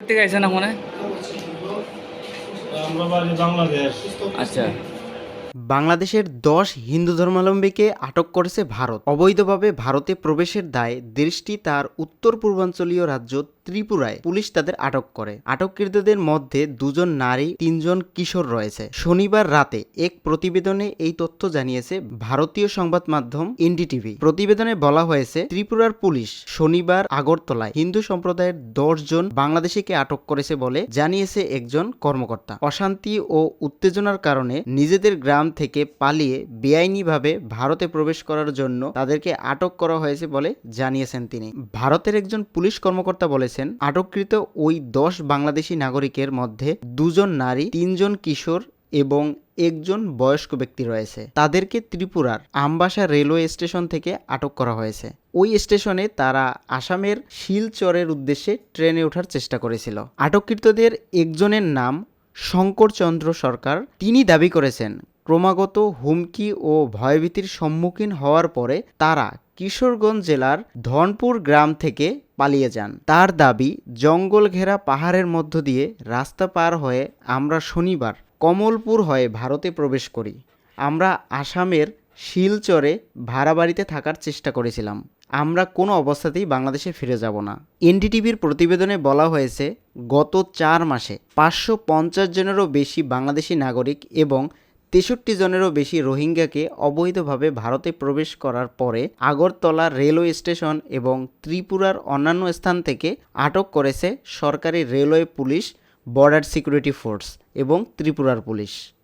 থেকে আচ্ছা। বাংলাদেশের দশ হিন্দু ধর্মাবলম্বীকে আটক করেছে ভারত। অবৈধভাবে ভারতে প্রবেশের দায় দেশটি তার উত্তর পূর্বাঞ্চলীয় রাজ্য ত্রিপুরায় পুলিশ তাদের আটক করে। আটককৃতদের মধ্যে দুজন নারী, তিনজন কিশোর রয়েছে। শনিবার রাতে এক প্রতিবেদনে এই তথ্য জানিয়েছে ভারতীয় সংবাদ মাধ্যম এনডিটিভি। প্রতিবেদনে বলা হয়েছে, ত্রিপুরার পুলিশ শনিবার আগরতলায় হিন্দু সম্প্রদায়ের দশ জন বাংলাদেশিকে আটক করেছে বলে জানিয়েছে একজন কর্মকর্তা। অশান্তি ও উত্তেজনার কারণে নিজেদের গ্রাম থেকে পালিয়ে বেআইনিভাবে ভারতে প্রবেশ করার জন্য তাদেরকে আটক করা হয়েছে বলে জানিয়েছেন তিনি। ভারতের একজন পুলিশ কর্মকর্তা বলেছেন আটককৃত ওই দশ বাংলাদেশি নাগরিকের মধ্যে দুজন নারী, তিনজন কিশোর এবং একজন বয়স্ক ব্যক্তি রয়েছে। তাদেরকে ত্রিপুরার আমবাসা রেলওয়ে স্টেশন থেকে আটক করা হয়েছে। ওই স্টেশনে তারা আসামের শিলচরের উদ্দেশ্যে ট্রেনে ওঠার চেষ্টা করেছিল। আটককৃতদের একজনের নাম শঙ্করচন্দ্র সরকার। তিনি দাবি করেছেন, ক্রমাগত হুমকি ও ভয়ভীতির সম্মুখীন হওয়ার পরে তারা কিশোরগঞ্জ জেলার ধনপুর গ্রাম থেকে পালিয়ে যান। তার দাবি, জঙ্গল ঘেরা পাহাড়ের মধ্য দিয়ে রাস্তা পার হয়ে আমরা শনিবার কমলপুর হয়ে ভারতে প্রবেশ করি। আমরা আসামের শিলচরে ভাড়া বাড়িতে থাকার চেষ্টা করেছিলাম। আমরা কোনো অবস্থাতেই বাংলাদেশে ফিরে যাব না। এনডিটিভির প্রতিবেদনে বলা হয়েছে, গত চার মাসে পাঁচশো পঞ্চাশ জনেরও বেশি বাংলাদেশি নাগরিক এবং তেষট্টি জনেরও বেশি রোহিঙ্গাকে অবৈধভাবে ভারতে প্রবেশ করার পরে আগরতলা রেলওয়ে স্টেশন এবং ত্রিপুরার অন্যান্য স্থান থেকে আটক করেছে সরকারি railway police, border security force এবং ত্রিপুরার পুলিশ।